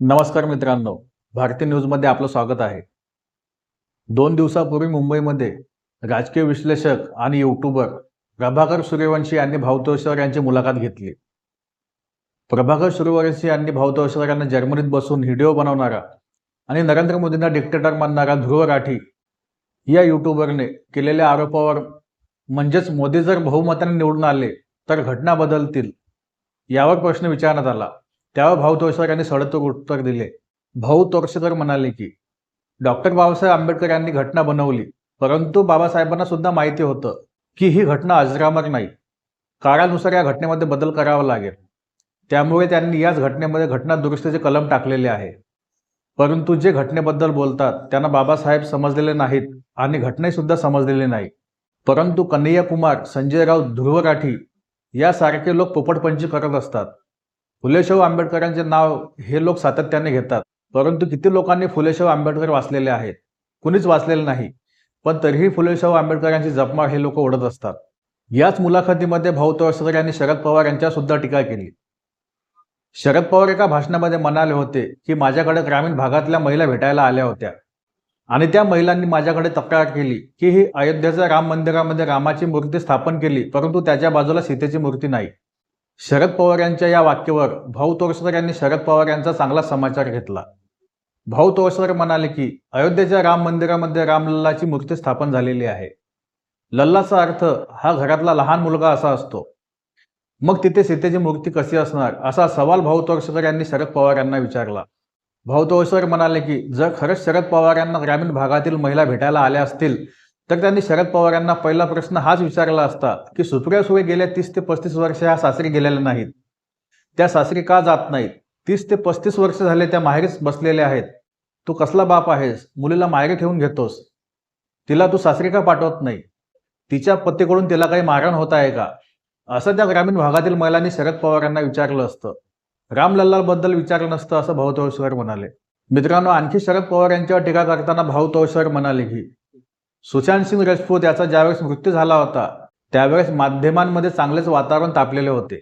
नमस्कार मित्रांनो भारतीय न्यूजमध्ये आपलं स्वागत आहे. दोन दिवसापूर्वी मुंबईमध्ये राजकीय विश्लेषक आणि युट्यूबर प्रभाकर सूर्यवंशी यांनी भाऊ यांची मुलाखत घेतली. प्रभाकर सूर्यवंशी यांनी भाऊ यांना जर्मनीत बसून व्हिडिओ बनवणारा आणि नरेंद्र मोदींना डिक्टेटर मानणारा ध्रुव राठी या युट्यूबरने केलेल्या आरोपावर म्हणजेच मोदी जर बहुमताने निवडून आले तर घटना बदलतील यावर प्रश्न विचारण्यात आला. त्यावर भाऊ तोळसर यांनी सडतूक उत्तर दिले. भाऊ तोरसेकर म्हणाले की डॉक्टर बाबासाहेब आंबेडकर यांनी घटना बनवली परंतु बाबासाहेबांना सुद्धा माहिती होतं की ही घटना अजरामर नाही. काळानुसार या घटनेमध्ये बदल करावा लागेल. त्यामुळे त्यांनी याच घटनेमध्ये घटना दुरुस्तीचे कलम टाकलेले आहे. परंतु जे घटनेबद्दल बोलतात त्यांना बाबासाहेब समजलेले नाहीत आणि घटनेसुद्धा समजलेली नाही. परंतु कन्हैया कुमार संजय राऊत ध्रुव राठी यासारखे लोक पोपटपंची करत असतात. फुलेशाहू आंबेडकरांचे नाव हे लोक सातत्याने घेतात. परंतु किती लोकांनी फुलेशाहू आंबेडकर वाचलेले आहेत? कुणीच वाचलेले नाही. पण तरीही फुलेशाहू आंबेडकरांची जपमाळ हे लोक ओढत असतात. याच मुलाखतीमध्ये भाऊ तळसकर यांनी शरद पवार यांच्या सुद्धा टीका केली. शरद पवार एका भाषणामध्ये म्हणाले होते की माझ्याकडे ग्रामीण भागातल्या महिला भेटायला आल्या होत्या. आणि त्या महिलांनी माझ्याकडे तक्रार केली की ही अयोध्येच्या राम मंदिरामध्ये रामाची मूर्ती स्थापन केली परंतु त्याच्या बाजूला सीतेची मूर्ती नाही. शरद पवार यांच्या या वाक्यावर भाऊ तोरसकर यांनी शरद पवार यांचा चांगला समाचार घेतला. भाऊ तोरसकर म्हणाले की अयोध्येच्या राम मंदिरामध्ये रामलल्लाची मूर्ती स्थापन झालेली आहे. लल्लाचा अर्थ हा घरातला लहान मुलगा असा असतो. मग तिथे सीतेची मूर्ती कशी असणार? असा सवाल भाऊ तोरसकर यांनी शरद पवार यांना विचारला. भाऊ तोरसकर म्हणाले की जर खरंच शरद पवार यांना ग्रामीण भागातील महिला भेटायला आल्या असतील तर त्यांनी शरद पवार यांना पहिला प्रश्न हाच विचारला असता की सुप्रिया सुळे गेल्या तीस ते पस्तीस वर्ष ह्या सासरी गेलेल्या नाहीत. त्या सासरी का जात नाहीत? तीस ते पस्तीस वर्ष झाले त्या माहेरीच बसलेल्या आहेत. तू कसला बाप आहेस? मुलीला माहेरी ठेवून घेतोस. तिला तू सासरी का पाठवत नाही? तिच्या पतीकडून तिला काही मारण होत आहे का? असं त्या ग्रामीण भागातील महिलांनी शरद पवार यांना विचारलं असतं. रामलल्लाबद्दल विचारलं नसतं असं भाऊ तोळसर म्हणाले. मित्रांनो आणखी शरद पवार यांच्यावर टीका करताना भाऊ तोळसर म्हणाले की सुशांत सिंग राजपूत याचा ज्यावेळेस मृत्यू झाला होता त्यावेळेस माध्यमांमध्ये चांगलेच वातावरण तापलेले होते.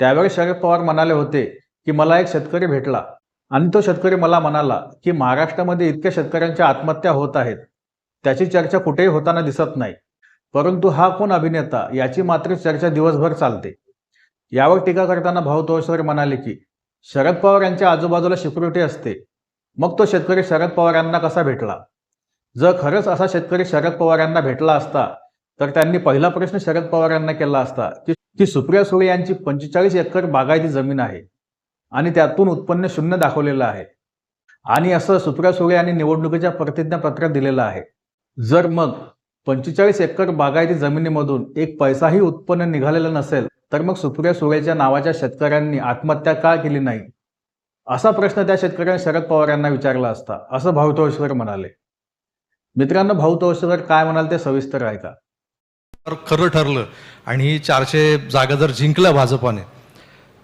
त्यावेळेस शरद पवार म्हणाले होते की मला एक शेतकरी भेटला आणि तो शेतकरी मला म्हणाला की महाराष्ट्रामध्ये इतक्या शेतकऱ्यांच्या आत्महत्या होत आहेत. त्याची चर्चा कुठेही होताना दिसत नाही. परंतु हा कोण अभिनेता याची मात्र चर्चा दिवसभर चालते यावर टीका करताना भाऊ तोळसर म्हणाले की शरद पवार यांच्या आजूबाजूला सिक्युरिटी असते. मग तो शेतकरी शरद पवार यांना कसा भेटला? जर खरंच असा शेतकरी शरद पवार यांना भेटला असता तर त्यांनी पहिला प्रश्न शरद पवार यांना केला असता की ती सुप्रिया सुळे यांची पंचेचाळीस एकर बागायती जमीन आहे आणि त्यातून उत्पन्न शून्य दाखवलेलं आहे. आणि असं सुप्रिया सुळे यांनी निवडणुकीच्या प्रतिज्ञापत्रात दिलेलं आहे. जर मग पंचेचाळीस एकर बागायती जमिनीमधून एक पैसाही उत्पन्न निघालेलं नसेल तर मग सुप्रिया सुळेच्या नावाच्या शेतकऱ्यांनी आत्महत्या का केली नाही? असा प्रश्न त्या शेतकऱ्यांनी शरद पवार यांना विचारला असता असं भावतोश्वर म्हणाले. मित्रांनो भाऊ तोळसकर काय म्हणाल ते सविस्तर ऐका. तर खरं ठरलं आणि ही चारशे जागा जर जिंकल्या भाजपाने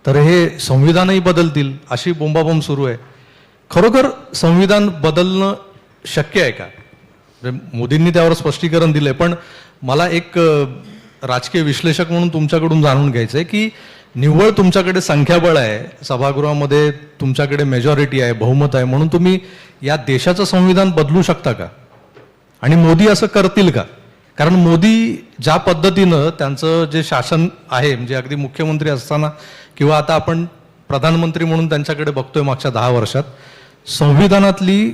तर हे संविधानही बदलतील अशी बोंबाबोंब सुरू आहे. खरोखर संविधान बदलणं शक्य आहे का? म्हणजे मोदींनी त्यावर स्पष्टीकरण दिलंय पण मला एक राजकीय विश्लेषक म्हणून तुमच्याकडून जाणून घ्यायचं आहे की निव्वळ तुमच्याकडे संख्याबळ आहे सभागृहामध्ये तुमच्याकडे मेजॉरिटी आहे बहुमत आहे म्हणून तुम्ही या देशाचं संविधान बदलू शकता का? आणि मोदी असं करतील का? कारण मोदी ज्या पद्धतीनं त्यांचं जे शासन आहे म्हणजे अगदी मुख्यमंत्री असताना किंवा आता आपण प्रधानमंत्री म्हणून त्यांच्याकडे बघतोय मागच्या दहा वर्षात संविधानातली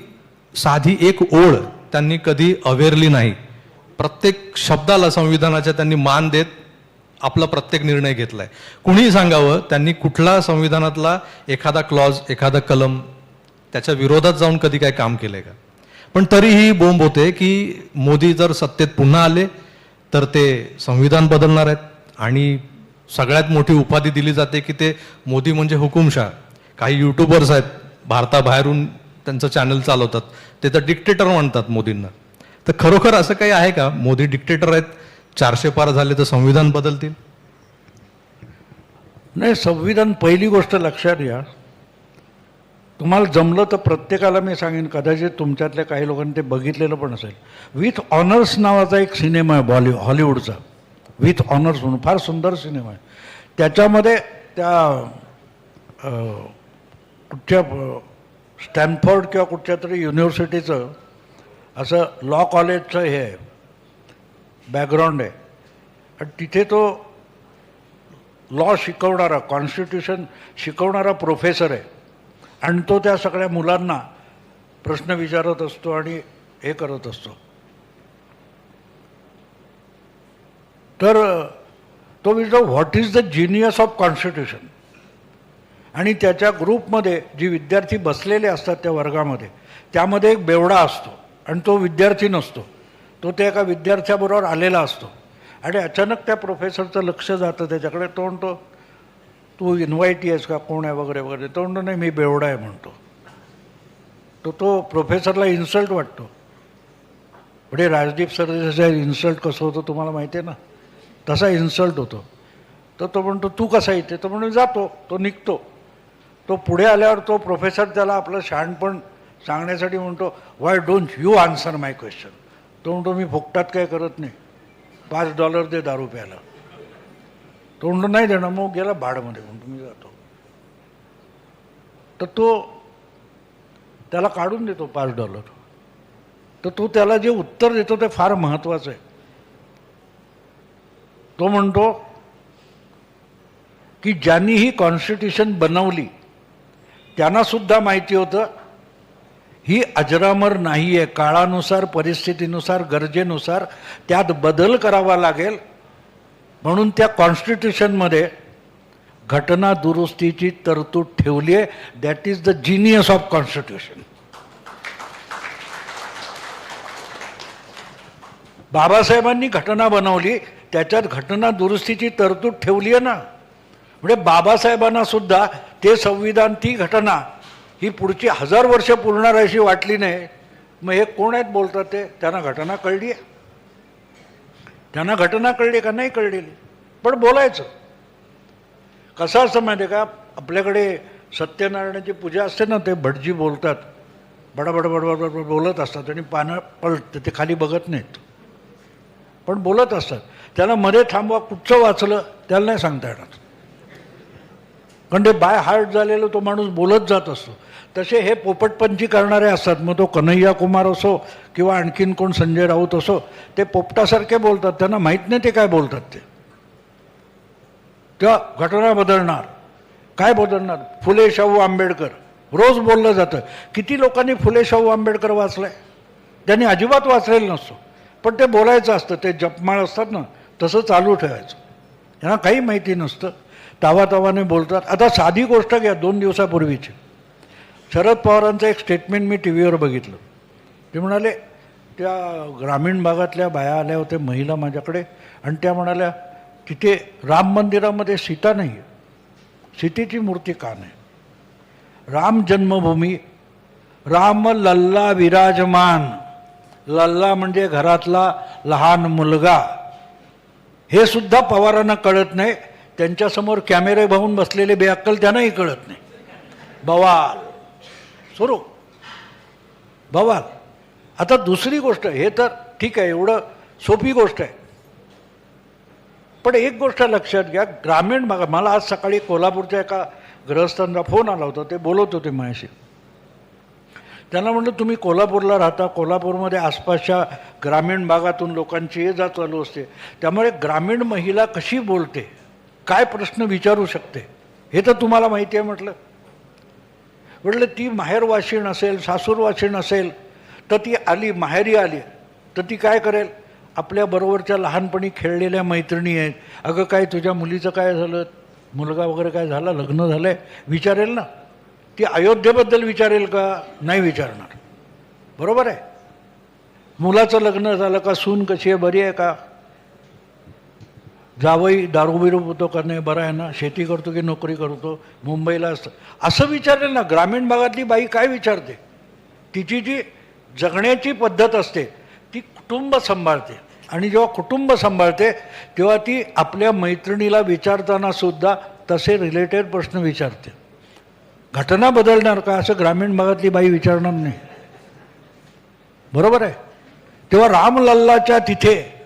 साधी एक ओळ त्यांनी कधी अवेरली नाही. प्रत्येक शब्दाला संविधानाच्या त्यांनी मान देत आपला प्रत्येक निर्णय घेतलाय. कुणीही सांगावं त्यांनी कुठला संविधानातला एखादा क्लॉज एखादा कलम त्याच्या विरोधात जाऊन कधी काय काम केलंय का? पण तरीही बोंब होते की मोदी जर सत्तेत पुन्हा आले तर ते संविधान बदलणार आहेत. आणि सगळ्यात मोठी उपाधी दिली जाते की ते मोदी म्हणजे हुकुमशाह. काही युट्यूबर्स आहेत भारताबाहेरून त्यांचं चॅनल चालवतात. ते तर डिक्टेटर म्हणतात मोदींना. तर खरोखर असं काही आहे का? मोदी डिक्टेटर आहेत चारशे पार झाले तर संविधान बदलतील? नाही संविधान पहिली गोष्ट लक्षात घ्या. तुम्हाला जमलं तर प्रत्येकाला मी सांगेन कदाचित तुमच्यातल्या काही लोकांनी ते बघितलेलं पण असेल. विथ ऑनर्स नावाचा एक सिनेमा आहे बॉली हॉलिवूडचा विथ ऑनर्स म्हणून फार सुंदर सिनेमा आहे. त्याच्यामध्ये त्या कुठच्या स्टॅनफोर्ड किंवा कुठच्या तरी युनिव्हर्सिटीचं असं लॉ कॉलेजचं हे आहे. बॅकग्राऊंड आहे. आणि तिथे तो लॉ शिकवणारा कॉन्स्टिट्यूशन शिकवणारा प्रोफेसर आहे. आणि तो त्या सगळ्या मुलांना प्रश्न विचारत असतो आणि हे करत असतो. तर तो विचार what is the genius of constitution आणि त्याच्या ग्रुपमध्ये जी विद्यार्थी बसलेले असतात त्या वर्गामध्ये त्यामध्ये एक बेवडा असतो आणि तो विद्यार्थी नसतो. तो त्या एका विद्यार्थ्याबरोबर आलेला असतो. आणि अचानक त्या प्रोफेसरचं लक्ष जातं त्याच्याकडे तो म्हणतो तू इन्व्हायटी आहेस का कोण आहे वगैरे वगैरे. तो म्हणतो नाही मी बेवडा आहे म्हणतो. तो तो प्रोफेसरला इन्सल्ट वाटतो. म्हणजे राजदीप सरदेसाचा इन्सल्ट कसं होतं तुम्हाला माहिती आहे ना? तसा इन्सल्ट होतो. तर तो म्हणतो तू कसा इथे? तो म्हणून जातो. तो निघतो. तो पुढे आल्यावर तो प्रोफेसर त्याला आपलं शहाणपण सांगण्यासाठी म्हणतो why don't you answer my question तो म्हणतो मी फुकटात काय करत नाही. पाच डॉलर दे दारू प्यायला. तोंड नाही देणार मग गेला भाडमध्ये म्हणून मी जातो. तर तो त्याला काढून देतो पाच डॉलर. तर तो त्याला जे उत्तर देतो ते फार महत्त्वाचं आहे. तो म्हणतो की ज्यांनी ही कॉन्स्टिट्यूशन बनवली त्यांनासुद्धा माहिती होतं ही अजरामर नाही आहे काळानुसार परिस्थितीनुसार गरजेनुसार त्यात बदल करावा लागेल. म्हणून त्या कॉन्स्टिट्यूशनमध्ये घटना दुरुस्तीची तरतूद ठेवली आहे. That is the genius of constitution बाबासाहेबांनी घटना बनवली. त्याच्यात घटना दुरुस्तीची तरतूद ठेवली आहे ना. म्हणजे बाबासाहेबांना सुद्धा ते संविधान ती घटना ही पुढची हजार वर्ष पुरणार अशी वाटली नाही. मग हे कोण आहेत बोलतात ते? त्यांना घटना कळली आहे. त्यांना घटना कळली का नाही कळलेली पण बोलायचं. कसं असतं माहिती आहे का? आपल्याकडे सत्यनारायणाची पूजा असते ना ते भटजी बोलतात. बडाबड बडबड बोलत असतात आणि पानं पळत ते खाली बघत नाहीत. पण बोलत असतात. त्याला मध्ये थांबवा कुठचं वाचलं त्याला नाही सांगता येणार. कारण ते बाय हार्ट झालेलं तो माणूस बोलत जात असतो. तसे हे पोपटपंची करणारे असतात. मग तो कन्हैया कुमार असो किंवा आणखीन कोण संजय राऊत असो ते पोपटासारखे बोलतात. त्यांना माहीत नाही ते काय बोलतात ते. तेव्हा घटना बदलणार. काय बदलणार? फुले शाहू आंबेडकर. रोज बोललं जातं. किती लोकांनी फुले शाहू आंबेडकर वाचलंय? त्यांनी अजिबात वाचलेलं नसतो. पण ते बोलायचं असतं. ते जपमाळ असतात ना तसं चालू ठेवायचं. यांना काही माहिती नसतं. तावातावाने बोलतात. आता साधी गोष्ट घ्या दोन दिवसापूर्वीची. शरद पवारांचं एक स्टेटमेंट मी टी व्हीवर बघितलं. ते म्हणाले त्या ग्रामीण भागातल्या बाया आल्या होत्या महिला माझ्याकडे. आणि त्या म्हणाल्या तिथे राम मंदिरामध्ये सीता नाही आहे. सीतेची मूर्ती का नाही? राम जन्मभूमी राम लल्ला विराजमान. लल्ला म्हणजे घरातला लहान मुलगा. हे सुद्धा पवारांना कळत नाही. त्यांच्यासमोर कॅमेरे भाऊन बसलेले बेअक्कल त्यांनाही कळत नाही. बवाल. सुरू बवाल आता दुसरी गोष्ट हे तर ठीक आहे एवढं सोपी गोष्ट आहे. पण एक गोष्ट लक्षात घ्या ग्रामीण भागात मला आज सकाळी कोल्हापूरच्या एका ग्रहस्थांचा फोन आला होता ते बोलत होते माझ्याशी त्यांना म्हटलं तुम्ही कोल्हापूरला राहता कोल्हापूरमध्ये आसपासच्या ग्रामीण भागातून लोकांची ये जा चालू असते. त्यामुळे ग्रामीण महिला कशी बोलते? काय प्रश्न विचारू शकते? हे तर तुम्हाला माहिती आहे म्हटलं. म्हटलं ती माहेरवाशीण असेल सासूरवाशीण असेल तर ती आली माहेरी आली तर ती काय करेल? आपल्याबरोबरच्या लहानपणी खेळलेल्या मैत्रिणी आहेत. अगं काय तुझ्या मुलीचं काय झालं? मुलगा वगैरे काय झाला? लग्न झालं आहे विचारेल ना? ती अयोध्येबद्दल विचारेल का? नाही विचारणार. बरोबर आहे. मुलाचं लग्न झालं का? सून कशी आहे? बरी आहे का? जावई दारूबिरू होतो का नाही बरं आहे ना शेती करतो की नोकरी करतो मुंबईला असतं असं विचारेल ना ग्रामीण भागातली बाई काय विचारते? तिची जी जगण्याची पद्धत असते ती कुटुंब सांभाळते. आणि जेव्हा कुटुंब सांभाळते तेव्हा ती आपल्या मैत्रिणीला विचारताना सुद्धा तसे रिलेटेड प्रश्न विचारते. घटना बदलणार का असं ग्रामीण भागातली बाई विचारणार नाही. बरोबर आहे? तेव्हा रामलल्लाच्या तिथे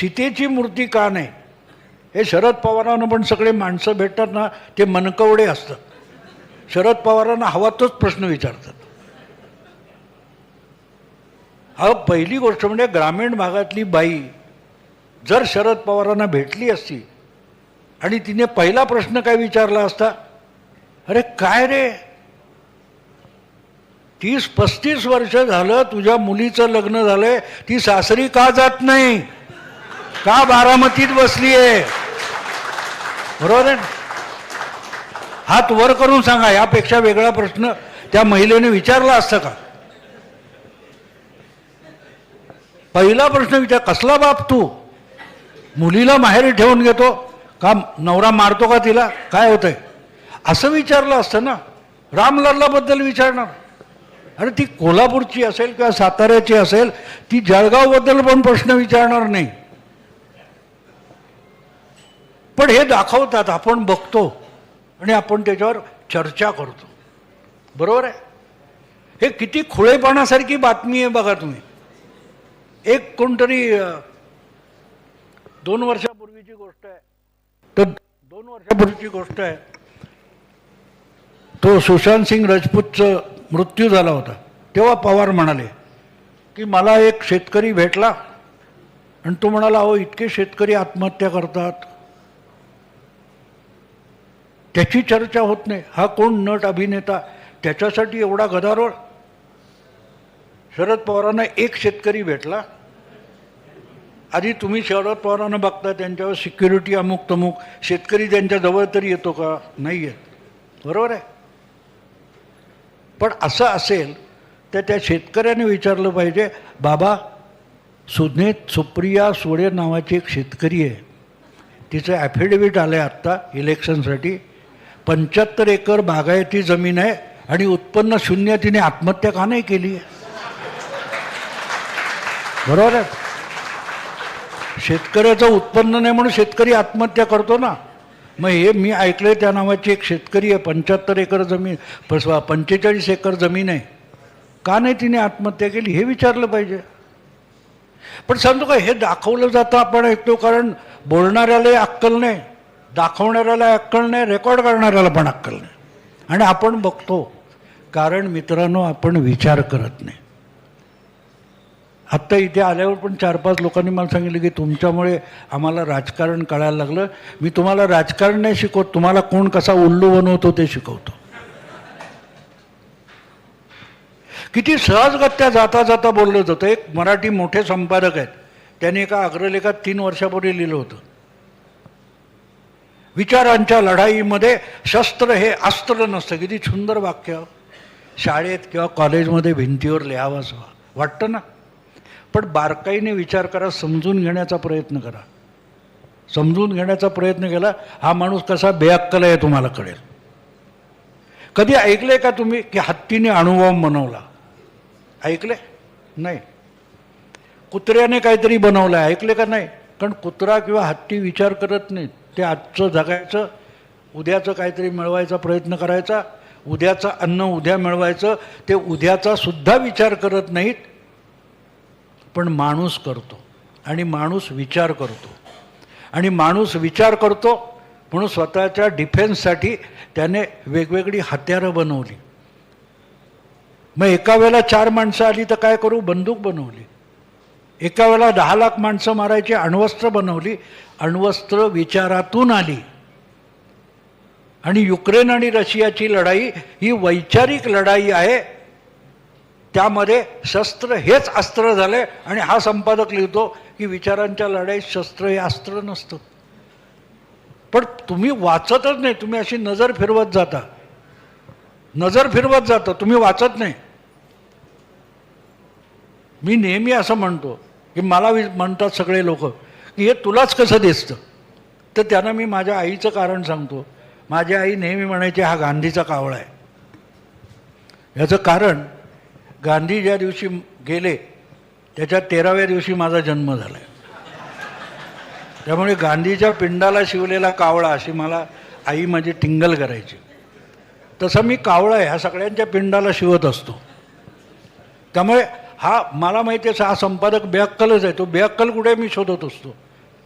सीतेची मूर्ती का नाही? हे शरद पवारांना पण सगळे माणसं भेटतात ना ते मनकवडे असतात. शरद पवारांना हवा तोच प्रश्न विचारतात. हा पहिली गोष्ट म्हणजे ग्रामीण भागातली बाई जर शरद पवारांना भेटली असती आणि तिने पहिला प्रश्न काय विचारला असता? अरे काय रे? तीस पस्तीस वर्ष झालं तुझ्या मुलीचं लग्न झालंय ती सासरी का जात नाही? का बारामतीत बसली आहे बरोबर आहे हात वर करून सांगा यापेक्षा वेगळा प्रश्न त्या महिलेने विचारला असता का? पहिला प्रश्न विचार कसला बाप तू? मुलीला माहेरी ठेवून घेतो का नवरा मारतो का तिला? काय होतंय? असं विचारलं असतं ना? रामलल्लाबद्दल विचारणार. अरे ती कोल्हापूरची असेल किंवा साताऱ्याची असेल ती जळगावबद्दल पण प्रश्न विचारणार नाही. पण हे दाखवतात आपण बघतो आणि आपण त्याच्यावर चर्चा करतो. बरोबर आहे? हे किती खुळेपणासारखी बातमी आहे बघा तुम्ही. एक कोणतरी दोन वर्षापूर्वीची गोष्ट आहे. तर दोन वर्षापूर्वीची गोष्ट आहे. तो सुशांत सिंग राजपूतचं मृत्यू झाला होता. तेव्हा पवार म्हणाले की मला एक शेतकरी भेटला. आणि तो म्हणाला अहो इतके शेतकरी आत्महत्या करतात. त्याची चर्चा होत नाही. हा कोण नट अभिनेता? त्याच्यासाठी एवढा गदारोळ. शरद पवारांना एक शेतकरी भेटला. आधी तुम्ही शरद पवारांना बघता त्यांच्यावर सिक्युरिटी अमुक तमुक. शेतकरी त्यांच्याजवळ तरी येतो का? नाही येत. बरोबर आहे? पण असं असेल तर त्या शेतकऱ्याने विचारलं पाहिजे बाबा सुज्ञेत सुप्रिया सोडे नावाची एक शेतकरी आहे. तिचं ॲफिडेविट आलं आहे आत्ता इलेक्शनसाठी. पंच्याहत्तर एकर बागायती जमीन आहे आणि उत्पन्न शून्य तिने आत्महत्या का नाही केली? आहे बरोबर आहे? शेतकऱ्याचं उत्पन्न नाही म्हणून शेतकरी आत्महत्या करतो ना. मग हे मी ऐकलंय त्या नावाची एक शेतकरी आहे पंच्याहत्तर एकर जमीन पंचेचाळीस एकर जमीन आहे. का नाही तिने आत्महत्या केली? हे विचारलं पाहिजे. पण सांगतो का हे दाखवलं जातं आपण ऐकतो कारण बोलणाऱ्यालाही अक्कल नाही. दाखवणाऱ्याला अक्कल नाही रेकॉर्ड करणाऱ्याला पण अक्कल नाही. आणि आपण बघतो कारण मित्रांनो आपण विचार करत नाही. आत्ता इथे आल्यावर पण चार पाच लोकांनी मला सांगितलं की तुमच्यामुळे आम्हाला राजकारण कळायला लागलं. मी तुम्हाला राजकारण नाही शिकवत तुम्हाला कोण कसा उल्लू बनवतो ते शिकवतो. किती सहजगत्या जाता जाता बोललं जातं. एक मराठी मोठे संपादक आहेत. त्यांनी एका अग्रलेखात तीन वर्षापूर्वी लिहिलं होतं. विचारांच्या लढाईमध्ये शस्त्र हे अस्त्र नसतं. किती सुंदर वाक्य. शाळेत किंवा कॉलेजमध्ये भिंतीवर लिहावाच वाटतं ना? पण बारकाईने विचार करा समजून घेण्याचा प्रयत्न करा. समजून घेण्याचा प्रयत्न केला हा माणूस कसा बेअक्कल आहे तुम्हाला कळेल. कधी ऐकले का तुम्ही की हत्तीने अणुबॉम्ब बनवला? ऐकले नाही. कुत्र्याने काहीतरी बनवलं आहे ऐकले का नाही? कारण कुत्रा किंवा हत्ती विचार करत नाहीत. ते आजचं जगायचं उद्याचं काहीतरी मिळवायचा प्रयत्न करायचा उद्याचं अन्न उद्या मिळवायचं ते उद्याचा सुद्धा विचार करत नाहीत. पण माणूस करतो आणि माणूस विचार करतो. आणि माणूस विचार करतो म्हणून स्वतःच्या डिफेन्ससाठी त्याने वेगवेगळी हत्यारं बनवली. मग एका वेळेला चार माणसं आली तर काय करू? बंदूक बनवली. एका वेळेला दहा लाख माणसं मारायची अण्वस्त्र बनवली. अण्वस्त्र विचारातून आली. आणि युक्रेन आणि रशियाची लढाई ही वैचारिक लढाई आहे. त्यामध्ये शस्त्र हेच अस्त्र झाले आणि हा संपादक लिहितो की विचारांच्या लढाईत शस्त्र हे अस्त्र नसतं. पण तुम्ही वाचतच नाही. तुम्ही अशी नजर फिरवत जाता. नजर फिरवत जाता. तुम्ही वाचत नाही. मी नेहमी असं म्हणतो की मला वि- म्हणतात सगळे लोक की हे तुलाच कसं दिसतं? तर त्यांना मी माझ्या आईचं कारण सांगतो. माझी आई नेहमी म्हणायची हा गांधीचा कावळा आहे. याचं कारण गांधी ज्या दिवशी गेले त्याच्या तेराव्या दिवशी माझा जन्म झाला आहे त्यामुळे गांधीच्या पिंडाला शिवलेला कावळा अशी मला आई माझी टिंगल करायची. तसं मी कावळा आहे ह्या सगळ्यांच्या पिंडाला शिवत असतो. त्यामुळे हा मला माहिती आहे हा संपादक बेअक्कलच आहे. तो बेअक्कल कुठे मी शोधत असतो.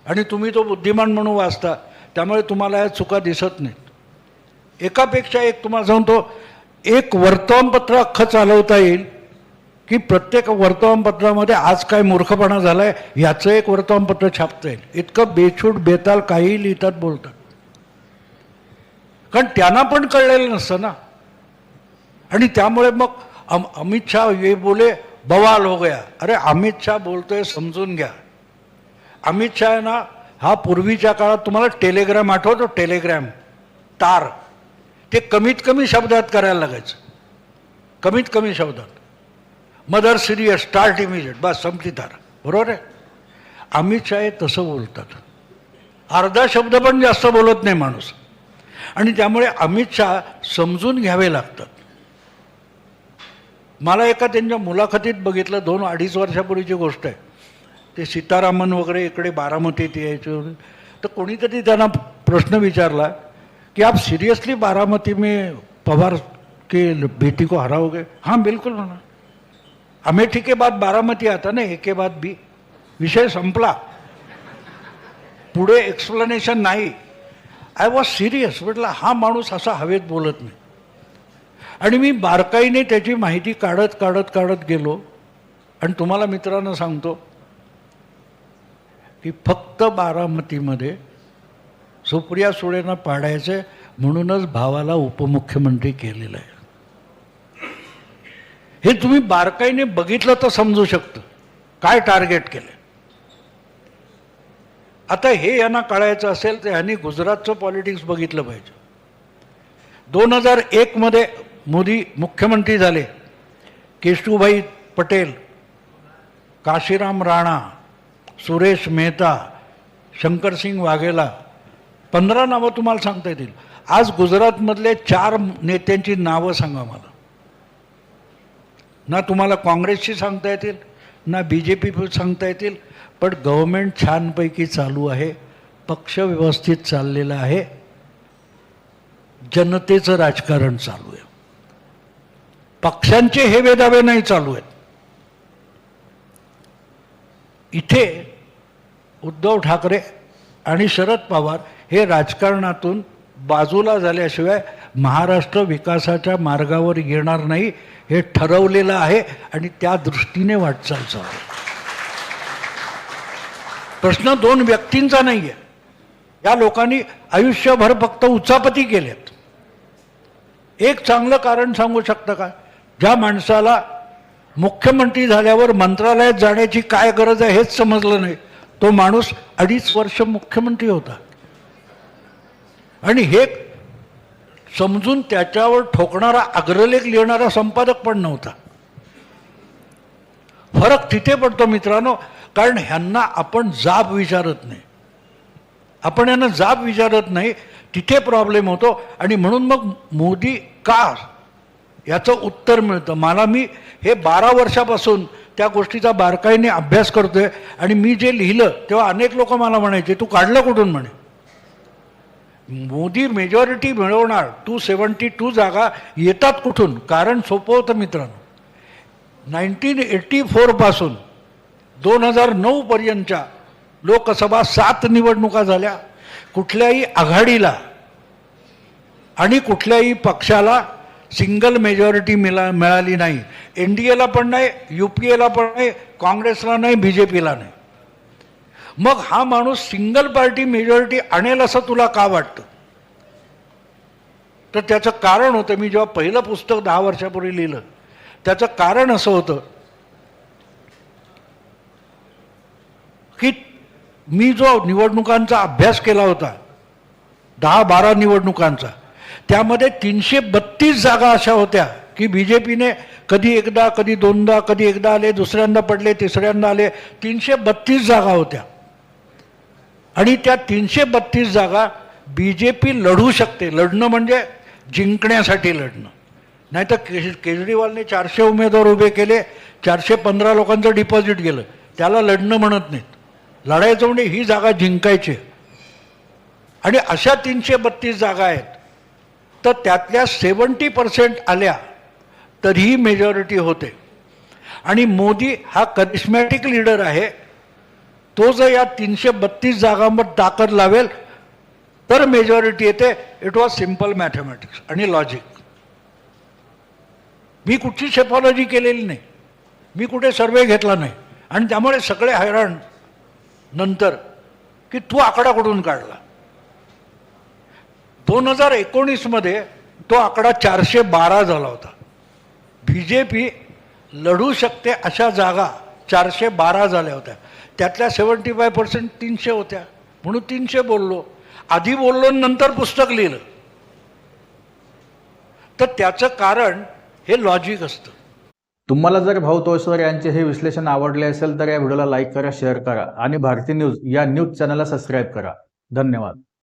आणि तुम्ही तो बुद्धिमान म्हणून वाचता. त्यामुळे तुम्हाला या चुका दिसत नाहीत. एकापेक्षा एक तुम्हाला सांगतो एक वर्तमानपत्र अख्खं चालवता येईल की प्रत्येक वर्तमानपत्रामध्ये आज काय मूर्खपणा झाला आहे याचं एक वर्तमानपत्र छापता येईल. इतकं बेछूट बेताल काहीही लिहितात बोलतात. कारण त्यांना पण कळलेलं नसतं ना. आणि त्यामुळे मग अम अमित शाह ये बोले बवाल हो गया। अरे अमित शाह बोलतोय समजून घ्या. अमित शाह ना हा पूर्वीच्या काळात तुम्हाला टेलिग्रॅम आठवतो? टेलिग्रॅम. तार. ते कमीत कमी शब्दात करायला लागायचं. कमीत कमी शब्दात. Mother serious start immediate. बस संपली तार. बरोबर आहे? अमित शाह हे तसं बोलतात. अर्धा शब्द पण जास्त बोलत नाही माणूस. आणि त्यामुळे अमित शाह समजून घ्यावे लागतात. मला एका त्यांच्या मुलाखतीत बघितलं दोन अडीच वर्षापूर्वीची गोष्ट आहे. ते सीतारामन वगैरे इकडे बारामतीत यायचे तर कोणीतरी त्यांना प्रश्न विचारला कि आप सीरियसली बारामती में पवार के बेटी को हराओगे? हाँ बिल्कुल म्हणा अमेठी के बाद बारामती आता ना एक के बाद बी विषय संपला. पुढे एक्सप्लेनेशन नाही. आय वॉज सिरियस म्हटलं हा माणूस असा हवेत बोलत नाही. आणि मी बारकाईने त्याची माहिती काढत काढत काढत गेलो. आणि तुम्हाला मित्रांनो सांगतो की फक्त बारामतीमध्ये सुप्रिया सुळेंना पाडायचे म्हणूनच भावाला उपमुख्यमंत्री केलेलं आहे. हे तुम्ही बारकाईने बघितलं तर समजू शकतं. काय टार्गेट केलं आता हे यांना कळायचं असेल तर ह्यांनी गुजरातचं पॉलिटिक्स बघितलं पाहिजे. दोन हजार एकमध्ये मोदी मुख्यमंत्री झाले. केशुभाई पटेल काशीराम राणा सुरेश मेहता शंकरसिंग वाघेला. पंधरा नावं तुम्हाला सांगता येतील. आज गुजरातमधले चार नेत्यांची नावं सांगा मला. ना तुम्हाला काँग्रेसची सांगता येतील ना बी जे पी सांगता येतील पण गव्हर्मेंट छानपैकी चालू आहे पक्ष व्यवस्थित चाललेला आहे जनतेचं राजकारण चालू आहे. पक्षांचे हे वेदावे नाही चालू आहेत. इथे उद्धव ठाकरे आणि शरद पवार हे राजकारणातून बाजूला झाल्याशिवाय महाराष्ट्र विकासाच्या मार्गावर येणार नाही हे ठरवलेलं आहे आणि त्या दृष्टीने वाटचाल चालू आहे. प्रश्न दोन व्यक्तींचा नाही आहे या लोकांनी आयुष्यभर फक्त उचापती केल्यात एक चांगलं कारण सांगू शकतं का? ज्या माणसाला मुख्यमंत्री झाल्यावर मंत्रालयात जाण्याची काय गरज आहे हेच समजलं नाही. तो माणूस अडीच वर्ष मुख्यमंत्री होता. आणि हे समजून त्याच्यावर ठोकणारा अग्रलेख लिहिणारा संपादक पण नव्हता. फरक तिथे पडतो मित्रांनो कारण ह्यांना आपण जाब विचारत नाही. आपण यांना जाब विचारत नाही तिथे प्रॉब्लेम होतो. आणि म्हणून मग मोदी का याचं उत्तर मिळतं. मला मी हे बारा वर्षापासून त्या गोष्टीचा बारकाईने अभ्यास करतोय आणि मी जे लिहिलं तेव्हा अनेक लोक मला म्हणायचे तू काढलं कुठून म्हणे? मोदी मेजॉरिटी मिळवणार टू सेवन्टी टू जागा येतात कुठून? कारण सोपं होतं मित्रांनो. नाईन्टीन एटी फोरपासून दोन हजार नऊपर्यंतच्या लोकसभा सात निवडणुका झाल्या. कुठल्याही आघाडीला आणि कुठल्याही पक्षाला सिंगल मेजॉरिटी मिळा मिळाली नाही. एन डी एला पण नाही यू पी एला पण नाही काँग्रेसला नाही बी जे पीला नाही. मग हा माणूस सिंगल पार्टी मेजॉरिटी आणेल असं तुला का वाटतं? तर त्याचं कारण होतं मी जेव्हा पहिलं पुस्तक दहा वर्षापूर्वी लिहिलं त्याचं कारण असं होतं की मी जो निवडणुकांचा अभ्यास केला होता दहा बारा निवडणुकांचा त्यामध्ये तीनशे बत्तीस जागा अशा होत्या की बी जे पीने कधी एकदा कधी दोनदा कधी एकदा आले दुसऱ्यांदा पडले तिसऱ्यांदा आले तीनशे बत्तीस जागा होत्या. आणि त्या तीनशे बत्तीस जागा बी जे पी लढू शकते. लढणं म्हणजे जिंकण्यासाठी लढणं. नाही तर केज केजरीवालने चारशे उमेदवार उभे केले चारशे पंधरा लोकांचं डिपॉझिट गेलं. त्याला लढणं म्हणत नाहीत. लढायचं म्हणजे ही जागा जिंकायची. आणि अशा तीनशे बत्तीस जागा आहेत. तर त्यातल्या सेवन्टी पर्सेंट आल्या तरीही मेजॉरिटी होते. आणि मोदी हा करिस्मॅटिक लीडर आहे. तो जर या तीनशे बत्तीस जागांवर ताकद लावेल तर मेजॉरिटी येते. इट वॉज सिंपल मॅथमॅटिक्स आणि लॉजिक मी कुठची शेफॉलॉजी केलेली नाही. मी कुठे सर्वे घेतला नाही. आणि त्यामुळे सगळे हैराण नंतर की तू आकडा कुठून काढला. दोन हजार एकोणीसमध्ये तो आकडा चारशे बारा झाला होता. बी जे पी लढू शकते अशा जागा चारशे बारा झाल्या होत्या. त्यातल्या सेवन्टी फाय पर्सेंट तीनशे होत्या. म्हणून तीनशे बोललो. आधी बोललो नंतर पुस्तक लिहिलं. तर त्याचं कारण हे लॉजिक असतं. तुम्हाला जर भाऊ तोळसवर यांचे हे विश्लेषण आवडले असेल तर या व्हिडिओला लाईक करा शेअर करा आणि भारती न्यूज या न्यूज चॅनलला सबस्क्राईब करा. धन्यवाद.